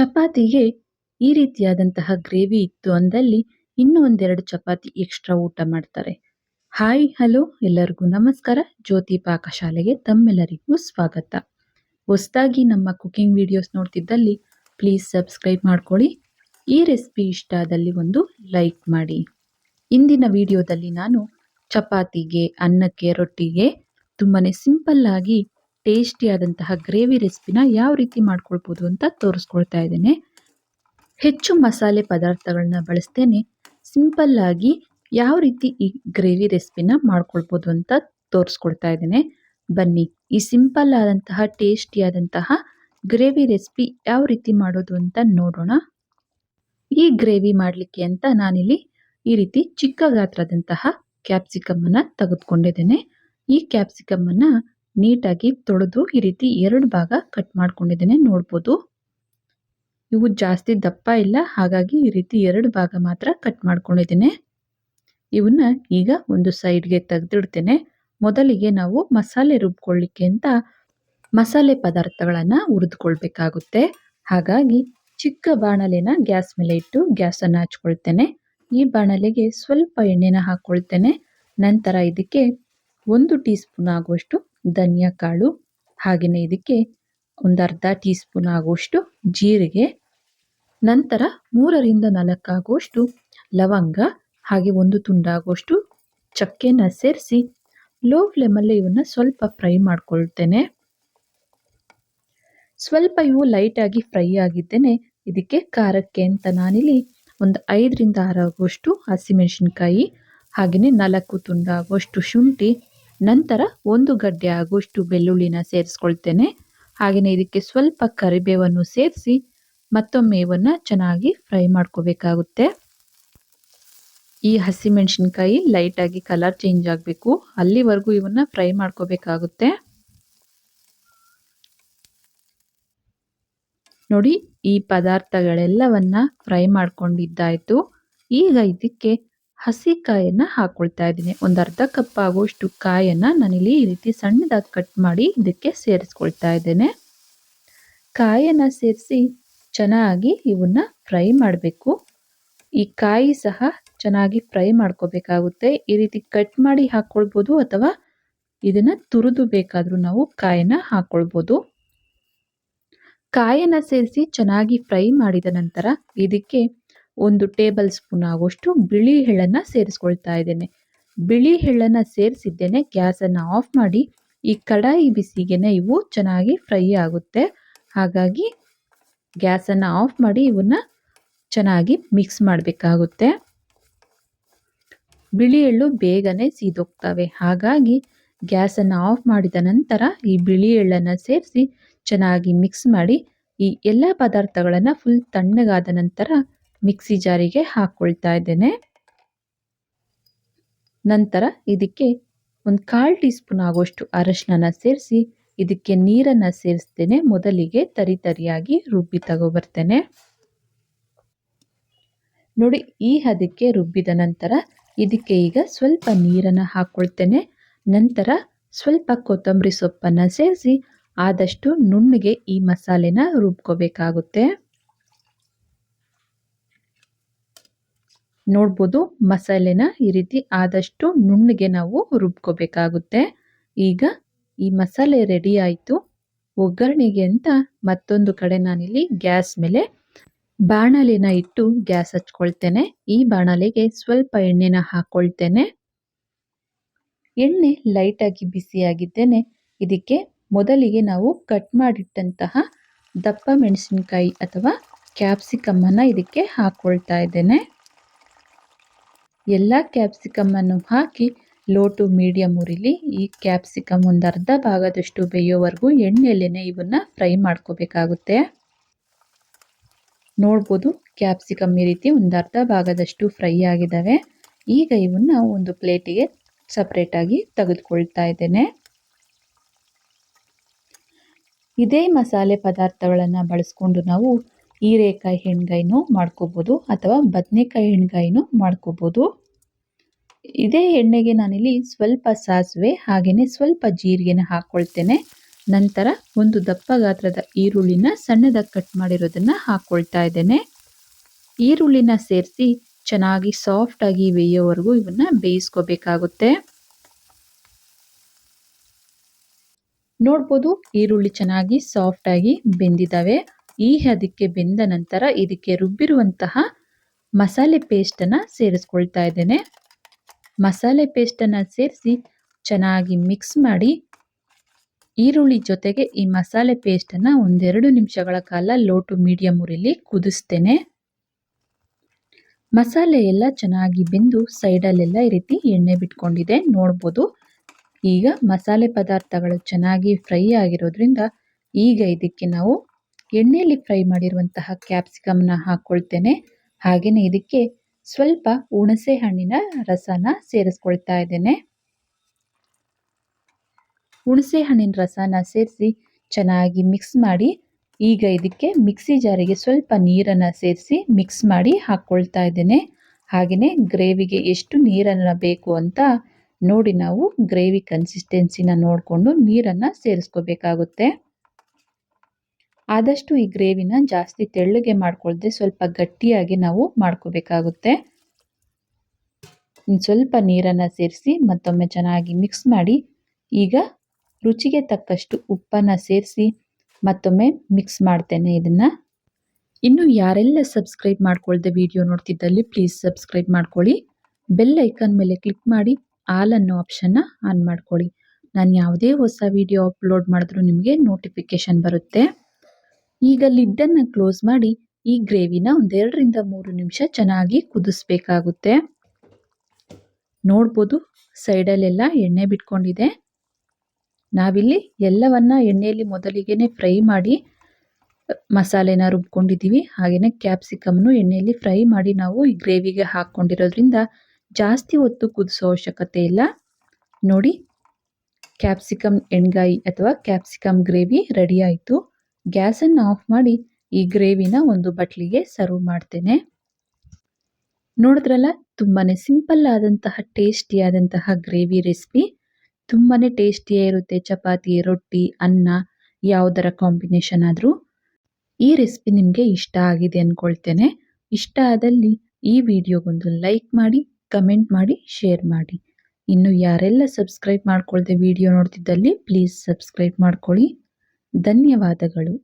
ಚಪಾತಿಗೆ ಈ ರೀತಿಯಾದಂತಹ ಗ್ರೇವಿ ಇತ್ತು ಅಂದಲ್ಲಿ ಇನ್ನೂ ಒಂದೆರಡು ಚಪಾತಿ ಎಕ್ಸ್ಟ್ರಾ ಊಟ ಮಾಡ್ತಾರೆ. ಹಾಯ್ ಹಲೋ ಎಲ್ಲರಿಗೂ ನಮಸ್ಕಾರ. ಜ್ಯೋತಿ ಪಾಕಶಾಲೆಗೆ ತಮ್ಮೆಲ್ಲರಿಗೂ ಸ್ವಾಗತ. ಹೊಸದಾಗಿ ನಮ್ಮ ಕುಕಿಂಗ್ ವಿಡಿಯೋಸ್ ನೋಡ್ತಿದ್ದಲ್ಲಿ ಪ್ಲೀಸ್ ಸಬ್ಸ್ಕ್ರೈಬ್ ಮಾಡ್ಕೊಳ್ಳಿ. ಈ ರೆಸಿಪಿ ಇಷ್ಟ ಆದಲ್ಲಿ ಒಂದು ಲೈಕ್ ಮಾಡಿ. ಇಂದಿನ ವಿಡಿಯೋದಲ್ಲಿ ನಾನು ಚಪಾತಿಗೆ, ಅನ್ನಕ್ಕೆ, ರೊಟ್ಟಿಗೆ ತುಂಬಾ ಸಿಂಪಲ್ ಆಗಿ ಟೇಸ್ಟಿಯಾದಂತಹ ಗ್ರೇವಿ ರೆಸಿಪಿನ ಯಾವ ರೀತಿ ಮಾಡ್ಕೊಳ್ಬೋದು ಅಂತ ತೋರಿಸ್ಕೊಳ್ತಾ ಇದ್ದೇನೆ. ಹೆಚ್ಚು ಮಸಾಲೆ ಪದಾರ್ಥಗಳನ್ನ ಬಳಸ್ತೇನೆ. ಸಿಂಪಲ್ ಆಗಿ ಯಾವ ರೀತಿ ಈ ಗ್ರೇವಿ ರೆಸಿಪಿನ ಮಾಡ್ಕೊಳ್ಬೋದು ಅಂತ ತೋರಿಸ್ಕೊಳ್ತಾ ಇದ್ದೇನೆ. ಬನ್ನಿ, ಈ ಸಿಂಪಲ್ ಆದಂತಹ, ಟೇಸ್ಟಿಯಾದಂತಹ ಗ್ರೇವಿ ರೆಸಿಪಿ ಯಾವ ರೀತಿ ಮಾಡೋದು ಅಂತ ನೋಡೋಣ. ಈ ಗ್ರೇವಿ ಮಾಡಲಿಕ್ಕೆ ಅಂತ ನಾನಿಲ್ಲಿ ಈ ರೀತಿ ಚಿಕ್ಕ ಗಾತ್ರದಂತಹ ಕ್ಯಾಪ್ಸಿಕಮ್ ಅನ್ನ ತೆಗೆದುಕೊಂಡಿದ್ದೇನೆ. ಈ ಕ್ಯಾಪ್ಸಿಕಮ್ ಅನ್ನ ನೀಟಾಗಿ ತೊಳೆದು ಈ ರೀತಿ ಎರಡು ಭಾಗ ಕಟ್ ಮಾಡ್ಕೊಂಡಿದ್ದೇನೆ. ನೋಡ್ಬೋದು. ಇವು ಜಾಸ್ತಿ ದಪ್ಪ ಇಲ್ಲ. ಹಾಗಾಗಿ ಈ ರೀತಿ ಎರಡು ಭಾಗ ಮಾತ್ರ ಕಟ್ ಮಾಡ್ಕೊಂಡಿದ್ದೇನೆ. ಇವನ್ನ ಈಗ ಒಂದು ಸೈಡ್ಗೆ ತೆಗೆದಿಡ್ತೇನೆ. ಮೊದಲಿಗೆ ನಾವು ಮಸಾಲೆ ರುಬ್ಕೊಳ್ಳಿಕ್ಕೆ ಅಂತ ಮಸಾಲೆ ಪದಾರ್ಥಗಳನ್ನ ಹುರಿದುಕೊಳ್ಬೇಕಾಗುತ್ತೆ. ಹಾಗಾಗಿ ಚಿಕ್ಕ ಬಾಣಲೆನ ಗ್ಯಾಸ್ ಮೇಲೆ ಇಟ್ಟು ಗ್ಯಾಸನ್ನು ಹಚ್ಕೊಳ್ತೇನೆ. ಈ ಬಾಣಲೆಗೆ ಸ್ವಲ್ಪ ಎಣ್ಣೆನ ಹಾಕ್ಕೊಳ್ತೇನೆ ನಂತರ ಇದಕ್ಕೆ ಒಂದು ಟೀ ಸ್ಪೂನ್ ಆಗುವಷ್ಟು ಧನಿಯಾ ಕಾಳು ಹಾಗೆಯೇ ಇದಕ್ಕೆ ಒಂದು ಅರ್ಧ ಟೀ ಸ್ಪೂನ್ ಆಗುವಷ್ಟು ಜೀರಿಗೆ, ನಂತರ ಮೂರರಿಂದ ನಾಲ್ಕಾಗುವಷ್ಟು ಲವಂಗ, ಹಾಗೆ ಒಂದು ತುಂಡಾಗುವಷ್ಟು ಚಕ್ಕೆನ ಸೇರಿಸಿ ಲೋ ಫ್ಲೇಮಲ್ಲಿ ಇವನ್ನ ಸ್ವಲ್ಪ ಫ್ರೈ ಮಾಡ್ಕೊಳ್ತೇನೆ. ಸ್ವಲ್ಪ ಇವು ಲೈಟಾಗಿ ಫ್ರೈ ಆಗಿದ್ದೇನೆ, ಇದಕ್ಕೆ ಖಾರಕ್ಕೆ ಅಂತ ನಾನಿಲ್ಲಿ ಒಂದು ಐದರಿಂದ ಆರಾಗುವಷ್ಟು ಹಸಿಮೆಣಸಿನ್ಕಾಯಿ ಹಾಗೆಯೇ ನಾಲ್ಕು ತುಂಡಾಗುವಷ್ಟು ಶುಂಠಿ ನಂತರ ಒಂದು ಗಡ್ಡೆ ಆಗುವಷ್ಟು ಬೆಳ್ಳುಳ್ಳಿನ ಸೇರಿಸ್ಕೊಳ್ತೇನೆ. ಹಾಗೆಯೇ ಇದಕ್ಕೆ ಸ್ವಲ್ಪ ಕರಿಬೇವನ್ನು ಸೇರಿಸಿ ಮತ್ತೊಮ್ಮೆ ಇವನ್ನು ಚೆನ್ನಾಗಿ ಫ್ರೈ ಮಾಡ್ಕೋಬೇಕಾಗುತ್ತೆ. ಈ ಹಸಿಮೆಣಸಿನ್ಕಾಯಿ ಲೈಟಾಗಿ ಕಲರ್ ಚೇಂಜ್ ಆಗಬೇಕು. ಅಲ್ಲಿವರೆಗೂ ಇವನ್ನು ಫ್ರೈ ಮಾಡ್ಕೋಬೇಕಾಗುತ್ತೆ. ನೋಡಿ, ಈ ಪದಾರ್ಥಗಳೆಲ್ಲವನ್ನ ಫ್ರೈ ಮಾಡ್ಕೊಂಡಿದ್ದಾಯ್ತು. ಈಗ ಇದಕ್ಕೆ ಹಸಿ ಕಾಯನ್ನ ಹಾಕೊಳ್ತಾ ಇದ್ದೀನಿ. ಒಂದು ಅರ್ಧ ಕಪ್ ಆಗುವಷ್ಟು ಕಾಯನ್ನು ನಾನಿಲ್ಲಿ ಈ ರೀತಿ ಸಣ್ಣದಾಗಿ ಕಟ್ ಮಾಡಿ ಇದಕ್ಕೆ ಸೇರಿಸ್ಕೊಳ್ತಾ ಇದ್ದೇನೆ. ಕಾಯನ್ನು ಸೇರಿಸಿ ಚೆನ್ನಾಗಿ ಇವನ್ನ ಫ್ರೈ ಮಾಡಬೇಕು. ಈ ಕಾಯಿ ಸಹ ಚೆನ್ನಾಗಿ ಫ್ರೈ ಮಾಡ್ಕೋಬೇಕಾಗುತ್ತೆ. ಈ ರೀತಿ ಕಟ್ ಮಾಡಿ ಹಾಕ್ಕೊಳ್ಬೋದು ಅಥವಾ ಇದನ್ನ ತುರಿದು ಬೇಕಾದರೂ ನಾವು ಕಾಯನ್ನು ಹಾಕ್ಕೊಳ್ಬೋದು ಕಾಯನ್ನು ಸೇರಿಸಿ ಚೆನ್ನಾಗಿ ಫ್ರೈ ಮಾಡಿದ ನಂತರ ಇದಕ್ಕೆ ಒಂದು ಟೇಬಲ್ ಸ್ಪೂನ್ ಆಗುವಷ್ಟು ಬಿಳಿ ಎಳ್ಳನ್ನ ಸೇರಿಸ್ಕೊಳ್ತಾ ಇದ್ದೇನೆ. ಬಿಳಿ ಎಳ್ಳನ್ನ ಸೇರಿಸಿದ್ದೇನೆ, ಗ್ಯಾಸನ್ನು ಆಫ್ ಮಾಡಿ, ಈ ಕಡಾಯಿ ಬಿಸಿಗೆನೆ ಇವು ಚೆನ್ನಾಗಿ ಫ್ರೈ ಆಗುತ್ತೆ. ಹಾಗಾಗಿ ಗ್ಯಾಸನ್ನು ಆಫ್ ಮಾಡಿ ಇವನ್ನ ಚೆನ್ನಾಗಿ ಮಿಕ್ಸ್ ಮಾಡಬೇಕಾಗುತ್ತೆ. ಬಿಳಿ ಎಳ್ಳು ಬೇಗನೆ ಸೀದೋಗ್ತವೆ. ಹಾಗಾಗಿ ಗ್ಯಾಸನ್ನು ಆಫ್ ಮಾಡಿದ ನಂತರ ಈ ಬಿಳಿ ಎಳ್ಳನ್ನು ಸೇರಿಸಿ ಚೆನ್ನಾಗಿ ಮಿಕ್ಸ್ ಮಾಡಿ, ಈ ಎಲ್ಲ ಪದಾರ್ಥಗಳನ್ನು ಫುಲ್ ತಣ್ಣಗಾದ ನಂತರ ಮಿಕ್ಸಿ ಜಾರಿಗೆ ಹಾಕ್ಕೊಳ್ತಾ ಇದ್ದೇನೆ. ನಂತರ ಇದಕ್ಕೆ ಒಂದು ಕಾಲು ಟೀ ಸ್ಪೂನ್ ಆಗುವಷ್ಟು ಅರಶಿನ ಸೇರಿಸಿ, ಇದಕ್ಕೆ ನೀರನ್ನು ಸೇರಿಸ್ತೇನೆ. ಮೊದಲಿಗೆ ತರಿ ತರಿಯಾಗಿ ರುಬ್ಬಿ ತಗೋಬರ್ತೇನೆ. ನೋಡಿ, ಈ ಹದಕ್ಕೆ ರುಬ್ಬಿದ ನಂತರ ಇದಕ್ಕೆ ಈಗ ಸ್ವಲ್ಪ ನೀರನ್ನು ಹಾಕ್ಕೊಳ್ತೇನೆ ನಂತರ ಸ್ವಲ್ಪ ಕೊತ್ತಂಬರಿ ಸೊಪ್ಪನ್ನು ಸೇರಿಸಿ, ಆದಷ್ಟು ನುಣ್ಣಗೆ ಈ ಮಸಾಲೆನ ರುಬ್ಕೋಬೇಕಾಗುತ್ತೆ. ನೋಡ್ಬೋದು ಮಸಾಲೆನ ಈ ರೀತಿ ಆದಷ್ಟು ನುಣ್ಣಗೆ ನಾವು ರುಬ್ಕೋಬೇಕಾಗುತ್ತೆ. ಈಗ ಈ ಮಸಾಲೆ ರೆಡಿ ಆಯಿತು. ಒಗ್ಗರಣೆಗೆ ಅಂತ ಮತ್ತೊಂದು ಕಡೆ ನಾನಿಲ್ಲಿ ಗ್ಯಾಸ್ ಮೇಲೆ ಬಾಣಲೆನ ಇಟ್ಟು ಗ್ಯಾಸ್ ಹಚ್ಕೊಳ್ತೇನೆ. ಈ ಬಾಣಲೆಗೆ ಸ್ವಲ್ಪ ಎಣ್ಣೆನ ಹಾಕ್ಕೊಳ್ತೇನೆ ಎಣ್ಣೆ ಲೈಟಾಗಿ ಬಿಸಿಯಾಗಿದ್ದೇನೆ. ಇದಕ್ಕೆ ಮೊದಲಿಗೆ ನಾವು ಕಟ್ ಮಾಡಿಟ್ಟಂತಹ ದಪ್ಪ ಮೆಣಸಿನಕಾಯಿ ಅಥವಾ ಕ್ಯಾಪ್ಸಿಕಮ್ಮನ್ನು ಇದಕ್ಕೆ ಹಾಕ್ಕೊಳ್ತಾ ಇದ್ದೇನೆ. ಎಲ್ಲ ಕ್ಯಾಪ್ಸಿಕಮ್ಮನ್ನು ಹಾಕಿ ಲೋ ಟು ಮೀಡಿಯಂ ಉರಿಲಿ, ಈ ಕ್ಯಾಪ್ಸಿಕಮ್ ಒಂದು ಅರ್ಧ ಭಾಗದಷ್ಟು ಬೇಯೋವರೆಗೂ ಎಣ್ಣೆಯಲ್ಲೇ ಇವನ್ನ ಫ್ರೈ ಮಾಡ್ಕೋಬೇಕಾಗುತ್ತೆ. ನೋಡ್ಬೋದು ಕ್ಯಾಪ್ಸಿಕಮ್ ಈ ರೀತಿ ಒಂದು ಅರ್ಧ ಭಾಗದಷ್ಟು ಫ್ರೈ ಆಗಿದ್ದಾವೆ ಈಗ ಇವನ್ನ ಒಂದು ಪ್ಲೇಟಿಗೆ ಸಪ್ರೇಟಾಗಿ ತೆಗೆದುಕೊಳ್ತಾ ಇದ್ದೇನೆ. ಇದೇ ಮಸಾಲೆ ಪದಾರ್ಥಗಳನ್ನು ಬಳಸ್ಕೊಂಡು ನಾವು ಹೀರೆಕಾಯಿ ಹೆಣ್ಗಾಯಿನೂ ಮಾಡ್ಕೋಬೋದು ಅಥವಾ ಬದನೆಕಾಯಿ ಹೆಣ್ಗಾಯಿನೂ ಮಾಡ್ಕೋಬೋದು. ಇದೇ ಎಣ್ಣೆಗೆ ನಾನಿಲ್ಲಿ ಸ್ವಲ್ಪ ಸಾಸಿವೆ ಹಾಗೆಯೇ ಸ್ವಲ್ಪ ಜೀರಿಗೆನ ಹಾಕ್ಕೊಳ್ತೇನೆ ನಂತರ ಒಂದು ದಪ್ಪ ಗಾತ್ರದ ಈರುಳ್ಳಿನ ಸಣ್ಣದಾಗಿ ಕಟ್ ಮಾಡಿರೋದನ್ನು ಹಾಕ್ಕೊಳ್ತಾ ಇದ್ದೇನೆ. ಈರುಳ್ಳಿನ ಸೇರಿಸಿ ಚೆನ್ನಾಗಿ ಸಾಫ್ಟಾಗಿ ಬೇಯೋವರೆಗೂ ಇವನ್ನು ಬೇಯಿಸ್ಕೋಬೇಕಾಗುತ್ತೆ. ನೋಡ್ಬೋದು ಈರುಳ್ಳಿ ಚೆನ್ನಾಗಿ ಸಾಫ್ಟಾಗಿ ಬೆಂದಿದ್ದಾವೆ ಈ ಹದಕ್ಕೆ ಬೆಂದ ನಂತರ ಇದಕ್ಕೆ ರುಬ್ಬಿರುವಂತಹ ಮಸಾಲೆ ಪೇಸ್ಟನ್ನು ಸೇರಿಸ್ಕೊಳ್ತಾ ಇದ್ದೇನೆ. ಮಸಾಲೆ ಪೇಸ್ಟನ್ನು ಸೇರಿಸಿ ಚೆನ್ನಾಗಿ ಮಿಕ್ಸ್ ಮಾಡಿ ಈರುಳ್ಳಿ ಜೊತೆಗೆ ಈ ಮಸಾಲೆ ಪೇಸ್ಟನ್ನು ಒಂದೆರಡು ನಿಮಿಷಗಳ ಕಾಲ ಲೋ ಟು ಮೀಡಿಯಂ ಉರಿಲಿ ಕುದಿಸ್ತೇನೆ. ಮಸಾಲೆ ಎಲ್ಲ ಚೆನ್ನಾಗಿ ಬೆಂದು ಸೈಡಲ್ಲೆಲ್ಲ ಈ ರೀತಿ ಎಣ್ಣೆ ಬಿಟ್ಕೊಂಡಿದೆ. ನೋಡ್ಬೋದು. ಈಗ ಮಸಾಲೆ ಪದಾರ್ಥಗಳು ಚೆನ್ನಾಗಿ ಫ್ರೈ ಆಗಿರೋದ್ರಿಂದ ಈಗ ಇದಕ್ಕೆ ನಾವು ಎಣ್ಣೆಯಲ್ಲಿ ಫ್ರೈ ಮಾಡಿರುವಂತಹ ಕ್ಯಾಪ್ಸಿಕಮ್ನ ಹಾಕ್ಕೊಳ್ತೇನೆ ಹಾಗೆಯೇ ಇದಕ್ಕೆ ಸ್ವಲ್ಪ ಹುಣಸೆ ಹಣ್ಣಿನ ರಸನ ಸೇರಿಸ್ಕೊಳ್ತಾ ಇದ್ದೇನೆ. ಹುಣಸೆ ಹಣ್ಣಿನ ರಸನ ಸೇರಿಸಿ ಚೆನ್ನಾಗಿ ಮಿಕ್ಸ್ ಮಾಡಿ, ಈಗ ಇದಕ್ಕೆ ಮಿಕ್ಸಿ ಜಾರಿಗೆ ಸ್ವಲ್ಪ ನೀರನ್ನು ಸೇರಿಸಿ ಮಿಕ್ಸ್ ಮಾಡಿ ಹಾಕ್ಕೊಳ್ತಾ ಇದ್ದೇನೆ. ಹಾಗೆಯೇ ಗ್ರೇವಿಗೆ ಎಷ್ಟು ನೀರನ್ನು ಬೇಕು ಅಂತ ನೋಡಿ ನಾವು ಗ್ರೇವಿ ಕನ್ಸಿಸ್ಟೆನ್ಸಿನ ನೋಡಿಕೊಂಡು ನೀರನ್ನು ಸೇರಿಸ್ಕೋಬೇಕಾಗುತ್ತೆ. ಆದಷ್ಟು ಈ ಗ್ರೇವಿನ ಜಾಸ್ತಿ ತೆಳ್ಳಗೆ ಮಾಡ್ಕೊಳ್ದೆ ಸ್ವಲ್ಪ ಗಟ್ಟಿಯಾಗಿ ನಾವು ಮಾಡ್ಕೋಬೇಕಾಗುತ್ತೆ. ಸ್ವಲ್ಪ ನೀರನ್ನು ಸೇರಿಸಿ ಮತ್ತೊಮ್ಮೆ ಚೆನ್ನಾಗಿ ಮಿಕ್ಸ್ ಮಾಡಿ ಈಗ ರುಚಿಗೆ ತಕ್ಕಷ್ಟು ಉಪ್ಪನ್ನು ಸೇರಿಸಿ ಮತ್ತೊಮ್ಮೆ ಮಿಕ್ಸ್ ಮಾಡ್ತೇನೆ ಇದನ್ನು. ಇನ್ನು ಯಾರೆಲ್ಲ ಸಬ್ಸ್ಕ್ರೈಬ್ ಮಾಡ್ಕೊಳ್ದೆ ವಿಡಿಯೋ ನೋಡ್ತಿದ್ದಲ್ಲಿ ಪ್ಲೀಸ್ ಸಬ್ಸ್ಕ್ರೈಬ್ ಮಾಡ್ಕೊಳ್ಳಿ. ಬೆಲ್ ಐಕನ್ ಮೇಲೆ ಕ್ಲಿಕ್ ಮಾಡಿ ಆಲ್ ಅನ್ನೋ ಆಪ್ಷನ್ನ ಆನ್ ಮಾಡ್ಕೊಳ್ಳಿ. ನಾನು ಯಾವುದೇ ಹೊಸ ವಿಡಿಯೋ ಅಪ್ಲೋಡ್ ಮಾಡಿದ್ರೂ ನಿಮಗೆ ನೋಟಿಫಿಕೇಶನ್ ಬರುತ್ತೆ. ಈಗ ಲಿಡ್ಡನ್ನು ಕ್ಲೋಸ್ ಮಾಡಿ ಈ ಗ್ರೇವಿನ ಒಂದೆರಡರಿಂದ ಮೂರು ನಿಮಿಷ ಚೆನ್ನಾಗಿ ಕುದಿಸ್ಬೇಕಾಗುತ್ತೆ. ನೋಡ್ಬೋದು, ಸೈಡಲ್ಲೆಲ್ಲ ಎಣ್ಣೆ ಬಿಟ್ಕೊಂಡಿದೆ. ನಾವಿಲ್ಲಿ ಎಲ್ಲವನ್ನ ಎಣ್ಣೆಯಲ್ಲಿ ಮೊದಲಿಗೆ ಫ್ರೈ ಮಾಡಿ ಮಸಾಲೆನ ರುಬ್ಕೊಂಡಿದ್ದೀವಿ ಹಾಗೆಯೇ ಕ್ಯಾಪ್ಸಿಕಮ್ನು ಎಣ್ಣೆಯಲ್ಲಿ ಫ್ರೈ ಮಾಡಿ ನಾವು ಈ ಗ್ರೇವಿಗೆ ಹಾಕ್ಕೊಂಡಿರೋದ್ರಿಂದ ಜಾಸ್ತಿ ಹೊತ್ತು ಕುದಿಸೋ ಅವಶ್ಯಕತೆ ಇಲ್ಲ. ನೋಡಿ, ಕ್ಯಾಪ್ಸಿಕಮ್ ಎಣ್ಗಾಯಿ ಅಥವಾ ಕ್ಯಾಪ್ಸಿಕಮ್ ಗ್ರೇವಿ ರೆಡಿ ಆಯಿತು. ಗ್ಯಾಸನ್ನು ಆಫ್ ಮಾಡಿ ಈ ಗ್ರೇವಿನ ಒಂದು ಬಟ್ಲಿಗೆ ಸರ್ವ್ ಮಾಡ್ತೇನೆ. ನೋಡಿದ್ರಲ್ಲ ತುಂಬಾ ಸಿಂಪಲ್ ಆದಂತಹ ಟೇಸ್ಟಿಯಾದಂತಹ ಗ್ರೇವಿ ರೆಸಿಪಿ. ತುಂಬಾ ಟೇಸ್ಟಿಯೇ ಇರುತ್ತೆ ಚಪಾತಿ, ರೊಟ್ಟಿ, ಅನ್ನ, ಯಾವುದರ ಕಾಂಬಿನೇಷನ್ ಆದರೂ. ಈ ರೆಸಿಪಿ ನಿಮಗೆ ಇಷ್ಟ ಆಗಿದೆ ಅಂದ್ಕೊಳ್ತೇನೆ ಇಷ್ಟ ಆದಲ್ಲಿ ಈ ವಿಡಿಯೋಗೊಂದು ಲೈಕ್ ಮಾಡಿ, ಕಮೆಂಟ್ ಮಾಡಿ, ಶೇರ್ ಮಾಡಿ. ಇನ್ನು ಯಾರೆಲ್ಲ ಸಬ್ಸ್ಕ್ರೈಬ್ ಮಾಡ್ಕೊಳ್ದೆ ವಿಡಿಯೋ ನೋಡ್ತಿದ್ದಲ್ಲಿ, ಪ್ಲೀಸ್ ಸಬ್ಸ್ಕ್ರೈಬ್ ಮಾಡ್ಕೊಳ್ಳಿ. ಧನ್ಯವಾದಗಳು.